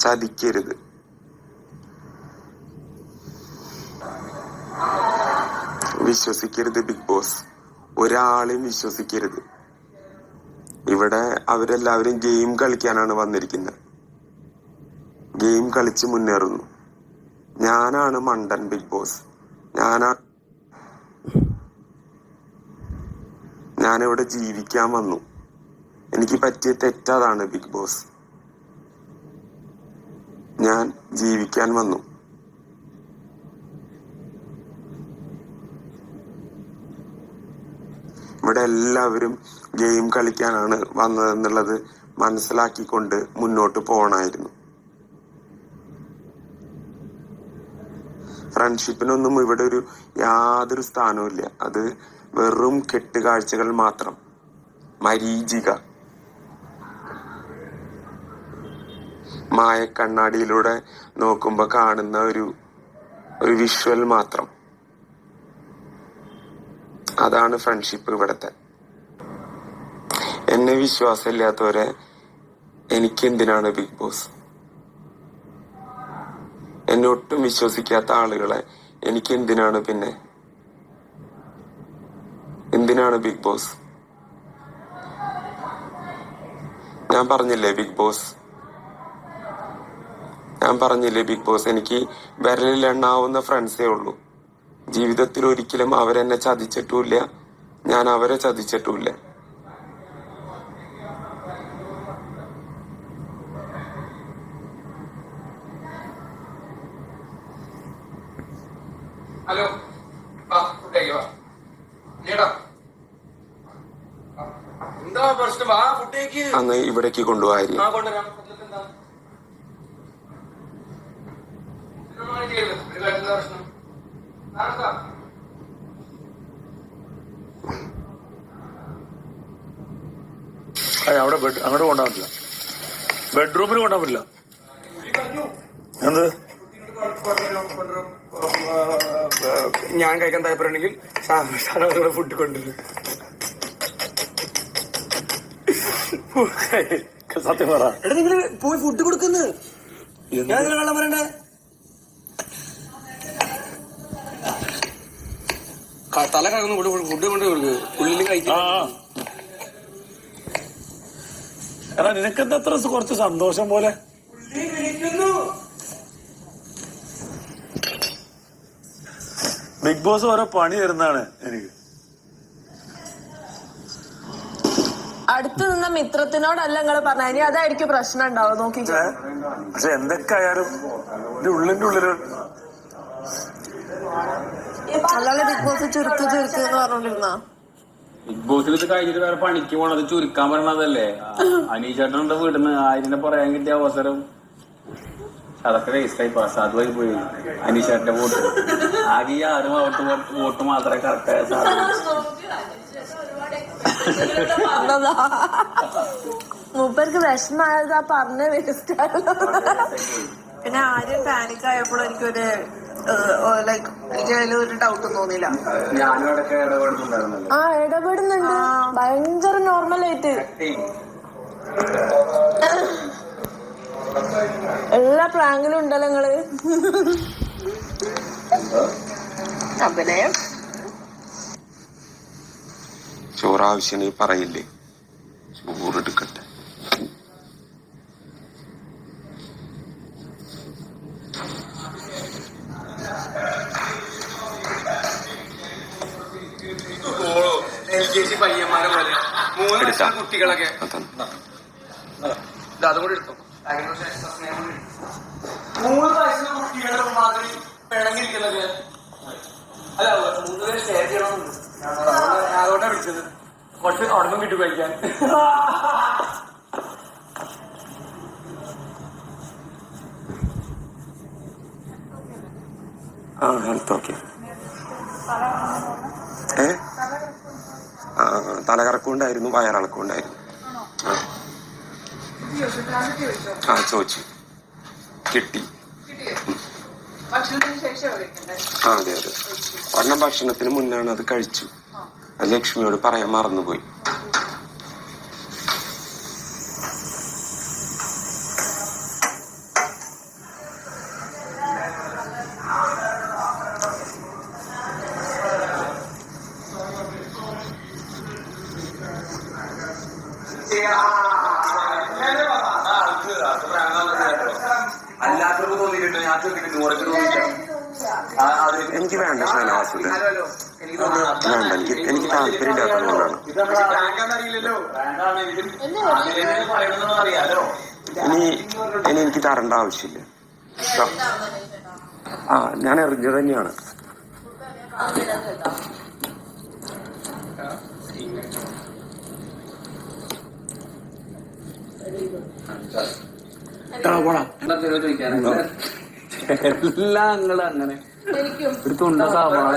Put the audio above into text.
ചതിക്കരുത്. വിശ്വസിക്കരുത് big boss. ഒരാളെയും വിശ്വസിക്കരുത്. ഇവിടെ അവരെല്ലാവരും ഗെയിം കളിക്കാനാണ് വന്നിരിക്കുന്നത്. ഗെയിം കളിച്ച് മുന്നേറുന്നു. ഞാനാണ് മണ്ടൻ ബിഗ് ബോസ്. ഞാനാ ഞാനിവിടെ ജീവിക്കാൻ വന്നു. എനിക്ക് പറ്റിയ തെറ്റതാണ് ബിഗ് ബോസ്. ഞാൻ ജീവിക്കാൻ വന്നു. ഇവിടെ എല്ലാവരും ഗെയിം കളിക്കാനാണ് വന്നതെന്നുള്ളത് മനസ്സിലാക്കിക്കൊണ്ട് മുന്നോട്ട് പോകണമായിരുന്നു. ഫ്രണ്ട്ഷിപ്പിനൊന്നും ഇവിടെ ഒരു യാതൊരു സ്ഥാനവും അത് വെറും കെട്ടുകാഴ്ചകൾ മാത്രം. മരീചിക. മായക്കണ്ണാടിയിലൂടെ നോക്കുമ്പോ കാണുന്ന ഒരു ഒരു വിഷ്വൽ മാത്രം. അതാണ് ഫ്രണ്ട്ഷിപ്പ് ഇവിടത്തെ. എന്നെ വിശ്വാസമില്ലാത്തവരെ എനിക്ക് എന്തിനാണ് ബിഗ് ബോസ് എന്നെ ഒട്ടും വിശ്വസിക്കാത്ത ആളുകളെ എനിക്ക് എന്തിനാണ് പിന്നെ? എന്തിനാണ് ബിഗ് ബോസ് ഞാൻ പറഞ്ഞില്ലേ ബിഗ് ബോസ് ഞാൻ പറഞ്ഞില്ലേ ബിഗ് ബോസ് എനിക്ക് വിരലിൽ എണ്ണാവുന്ന ഫ്രണ്ട്സേ ഉള്ളൂ. ജീവിതത്തിൽ ഒരിക്കലും അവരെന്നെ ചതിച്ചിട്ടുമില്ല. ഞാൻ അവരെ ചതിച്ചിട്ടുമില്ല. ഹലോ. ആ ഫുഡേക്ക് വാ. നീടാ എന്താ പ്രശ്നം? വാ ഫുഡേക്ക്. അന്ന് ഇവിടേക്ക് കൊണ്ടുപോകായിരുന്നു ഇതൊന്നും ഒരു കാര്യം പ്രശ്നം? അവിടെ ബെഡ് അങ്ങോട്ട് കൊണ്ടാൻ പറ്റില്ല. ബെഡ്റൂമിൽ കൊണ്ടാൻ പറ്റില്ല. എന്ത്? ഞാൻ കഴിക്കാൻ താല്പര്യമുണ്ടെങ്കിൽ സാധനം ഫുഡ് കൊണ്ടുവരും. സത്യം പറ. എടാ നിങ്ങൾ പോയി ഫുഡ് കൊടുക്കുന്നു? ഞാൻ വെള്ളം പറയണ്ടേ തല കറങ്ങുന്നു ഫുഡ് ഫുഡ് കൊണ്ട് കൊടുക്ക്. ഉള്ളിൽ കഴിക്കാ. എടാ നിനക്കെന്താ അത്ര കുറച്ച് സന്തോഷം പോലെ? ബിഗ് ബോസ് ഓരോ പണി തരുന്നതാണ് എനിക്ക്. അടുത്ത് നിന്ന മിത്രത്തിനോടല്ല നിങ്ങൾ പറഞ്ഞ. ഇനി അതായിരിക്കും പ്രശ്നം ഉണ്ടാവും നോക്കി പക്ഷെ എന്തൊക്കെ ആയാലും ഉള്ളിന്റെ ഉള്ളിൽ അല്ലാതെ ബിഗ് ബോസ് ചുരുക്ക് ചുരുക്ക് എന്ന് പറഞ്ഞോണ്ടിരുന്ന? ബിഗ് ബോസിൽ ഇത് കഴിഞ്ഞിട്ട് വേറെ പണിക്ക് പോണത് ചുരുക്കാൻ പറയണതല്ലേ അനീഷേട്ടനുണ്ട് വീട്ടിന്ന്. ആയിരിനെ പറയാൻ കിട്ടിയ അവസരം. അതൊക്കെ വേസ്റ്റ് ആയി. പാസ് വഴി പോയി. അനീഷേട്ടന്റെ വോട്ട്. ആകെ ഈ അവർക്ക് വോട്ട് വോട്ട് മാത്രമേ കറക്റ്റ് ആയ സാധനം. പറഞ്ഞതാ മൂപ്പർക്ക് വിഷമായത് ആ പറഞ്ഞ വേസ്റ്റ് പിന്നെ ആരും പാനിക് ആയപ്പോൾ എനിക്കൊരു ലൈക്ക് എനിക്ക് അതിൽ ഒരു ഡൗട്ടും തോന്നിയില്ല. ആ ഇടപെടുന്നുണ്ട്. ഭയങ്കര നോർമൽ ആയിട്ട്. എല്ലാ പ്രാങ്കിലും ഉണ്ടല്ലോ നിങ്ങൾ. അഭിനയം. ചോറാവശ്യം പറയില്ലേ? ചോറെടുക്കട്ടെ ജി പയ്യന്മാരെ പോലെ. മൂന്ന്. വയസ്സുള്ള കുട്ടികളൊക്കെ. അതുകൂടി എടുത്തോ. മൂന്ന് വയസ്സുള്ള കുട്ടികളെ മാതിരി പിണങ്ങിയിരിക്കുന്നത്. അല്ല മൂന്ന് പേര് ഷെയർ ചെയ്യണം അതുകൊണ്ടാണ് വിളിച്ചത്. കുറച്ച് ഉടമ്പം കിട്ടി കഴിക്കാൻ. ആ ഹെൽത്ത് ഓക്കെ ആ തലകറക്കം ഉണ്ടായിരുന്നു വയറിളക്കം ആ. ചോദിച്ചു. കിട്ടി. ആ അതെ അതെ. ഒരെണ്ണം ഭക്ഷണത്തിന് മുന്നാണ് അത് കഴിച്ചു ലക്ഷ്മിയോട് പറയാൻ മറന്നുപോയി. എനിക്ക് വേണ്ട വേണ്ട എനിക്ക് എനിക്ക് താല്പര്യം ഇല്ലാത്തതുകൊണ്ടാണ് ഇനി ഇനി എനിക്ക് തരേണ്ട ആവശ്യമില്ല. ആ ഞാൻ എറിഞ്ഞത് തന്നെയാണ്. എല്ലാം അങ്ങനെ. എടുത്തുണ്ടോ സവാള